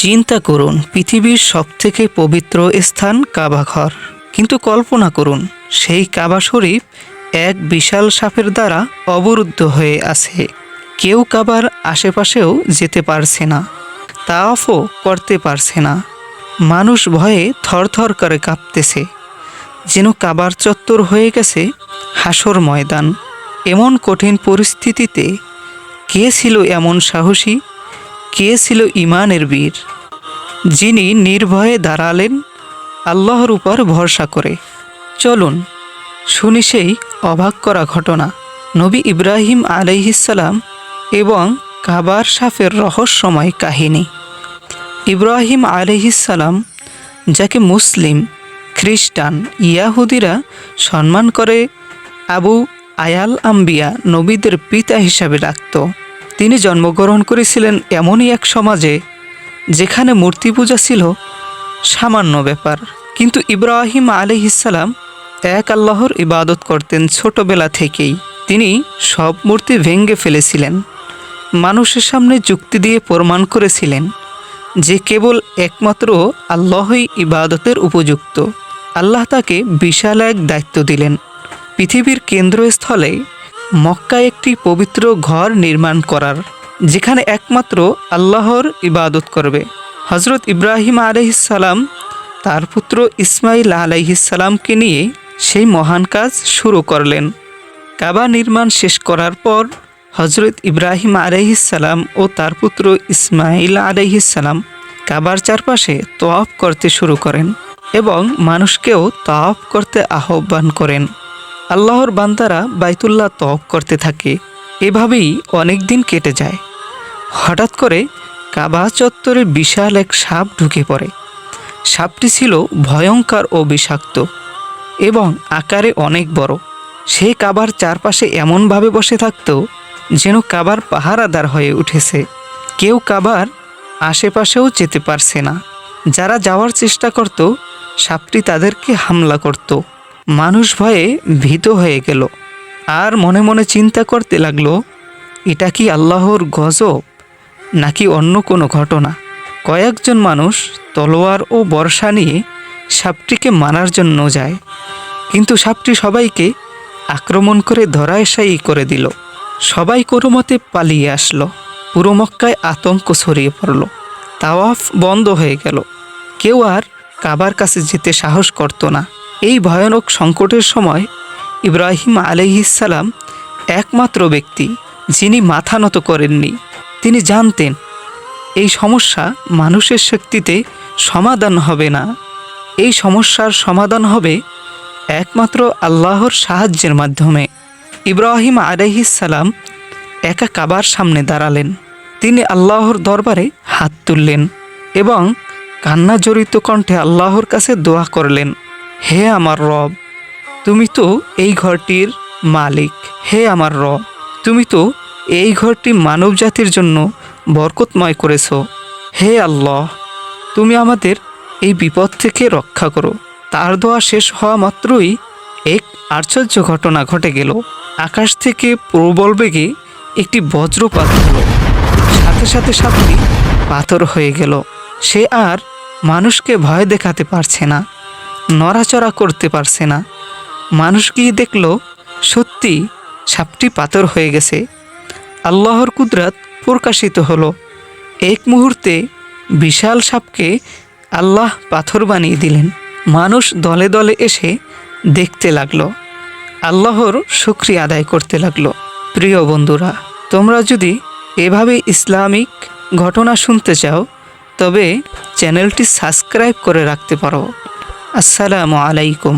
চিন্তা করুন, পৃথিবীর সবথেকে পবিত্র স্থান কাবা ঘর কিন্তু কল্পনা করুন, সেই কাবা শরীফ এক বিশাল সাপের দ্বারা অবরুদ্ধ হয়ে আছে। কেউ কাবার আশেপাশেও যেতে পারছে না তাওয়াফও করতে পারছে না। মানুষ ভয়ে থরথর করে কাঁপতেছে, যেন কাবার চত্বর হয়ে গেছে হাসর ময়দান। এমন কঠিন পরিস্থিতিতে কে ছিল এমন সাহসী? কে ছিল ইমানের বীর? যিনি নির্ভয়ে দাঁড়ালেন আল্লাহর উপর ভরসা করে। চলুন, শুনি সেই অবাক করা ঘটনা। নবী ইব্রাহিম আলাইহিসাল্লাম এবং কাবার সাফের রহস্যময় কাহিনী। ইব্রাহিম আলাইহিসাল্লাম যাকে মুসলিম, খ্রিস্টান, ইয়াহুদিরা সম্মান করে আবু আয়াল আম্বিয়া নবীদের পিতা হিসাবে ডাকত। তিনি জন্মগ্রহণ করেছিলেন এমনই এক সমাজে যেখানে মূর্তি পূজা ছিল সামান্য ব্যাপার। কিন্তু ইব্রাহিম আলিহিসাল্লাম এক আল্লাহর ইবাদত করতেন ছোটবেলা থেকেই। তিনি সব মূর্তি ভেঙ্গে ফেলেছিলেন। মানুষের সামনে যুক্তি দিয়ে প্রমাণ করেছিলেন যে কেবল একমাত্র আল্লাহই ইবাদতের উপযুক্ত। আল্লাহ তাকে বিশাল এক দায়িত্ব দিলেন। পৃথিবীর কেন্দ্রস্থলে মক্কা একটি পবিত্র ঘর নির্মাণ করার, যেখানে একমাত্র আল্লাহর ইবাদত করবে। হজরত ইব্রাহিম আলহিসাল্লাম তার পুত্র ইসমাইল আলাইহিসাল্লামকে নিয়ে সেই মহান কাজ শুরু করলেন। কাবা নির্মাণ শেষ করার পর হজরত ইব্রাহিম আলাইহিসাল্লাম ও তার পুত্র ইসমাইল আলাইহিসাল্লাম কাবার চারপাশে তোয়াফ করতে শুরু করেন এবং মানুষকেও তোয়াফ করতে আহ্বান করেন। আল্লাহর বান্দারা বাইতুল্লাহ তওয়াফ করতে থাকে। এভাবেই অনেক দিন কেটে যায়। হঠাৎ করে কাবা চত্বরে বিশাল এক সাপ ঢুকে পড়ে। সাপটি ছিল ভয়ঙ্কর ও বিষাক্ত এবং আকারে অনেক বড়। সে কাবার চারপাশে এমনভাবে বসে থাকত যেন কাবার পাহারাদার হয়ে উঠেছে। কেউ কাবার আশেপাশেও যেতে পারছে না। যারা যাওয়ার চেষ্টা করত, সাপটি তাদেরকে হামলা করত। মানুষ ভয়ে ভীত হয়ে গেল। আর মনে মনে চিন্তা করতে লাগল, এটা কি আল্লাহর গজব নাকি অন্য কোনো ঘটনা? কয়েকজন মানুষ তলোয়ার ও বর্ষা নিয়ে সাপটিকে মারার জন্য যায়, কিন্তু সাপটি সবাইকে আক্রমণ করে ধরাশায়ী করে দিল। সবাই কোনো মতে পালিয়ে আসলো। পুরো মক্কায় আতঙ্ক ছড়িয়ে পড়ল। তাওয়াফ বন্ধ হয়ে গেল। কেউ আর কাবার কাছে যেতে সাহস করতো না। এই ভয়ানক সংকটের সময় ইব্রাহিম আলহিসাল্লাম একমাত্র ব্যক্তি যিনি মাথা নত করেননি। তিনি জানতেন, এই সমস্যা মানুষের শক্তিতে সমাধান হবে না। এই সমস্যার সমাধান হবে একমাত্র আল্লাহর সাহায্যের মাধ্যমে। ইব্রাহিম আলাইহিসাল্লাম একা কাবার সামনে দাঁড়ালেন। তিনি আল্লাহর দরবারে হাত তুললেন এবং কান্না জড়িত কণ্ঠে আল্লাহর কাছে দোয়া করলেন। হে আমার রব, তুমি তো এই ঘরটির মালিক। হে আমার রব, তুমি তো এই ঘরটি মানব জাতির জন্য বরকতময় করেছ। হে আল্লাহ, তুমি আমাদের এই বিপদ থেকে রক্ষা করো। তার দোয়া শেষ হওয়া মাত্রই এক আশ্চর্য ঘটনা ঘটে গেল। আকাশ থেকে প্রবল বেগে একটি বজ্রপাত হলো। সাথে সাথে সাপটি পাথর হয়ে গেল। সে আর মানুষকে ভয় দেখাতে পারছে না। নড়াচড়া করতে পারছে না। মানুষ গিয়ে দেখল সত্যি সাপটি পাথর হয়ে গেছে। আল্লাহর কুদরাত প্রকাশিত হলো। এক মুহূর্তে বিশাল সাপকে আল্লাহ পাথর বানিয়ে দিলেন। মানুষ দলে দলে এসে দেখতে লাগল। আল্লাহর শুক্রিয়া আদায় করতে লাগল। প্রিয় বন্ধুরা, তোমরা যদি এভাবে ইসলামিক ঘটনা শুনতে চাও, তবে চ্যানেলটি সাবস্ক্রাইব করে রাখতে পারো। আসসালামু আলাইকুম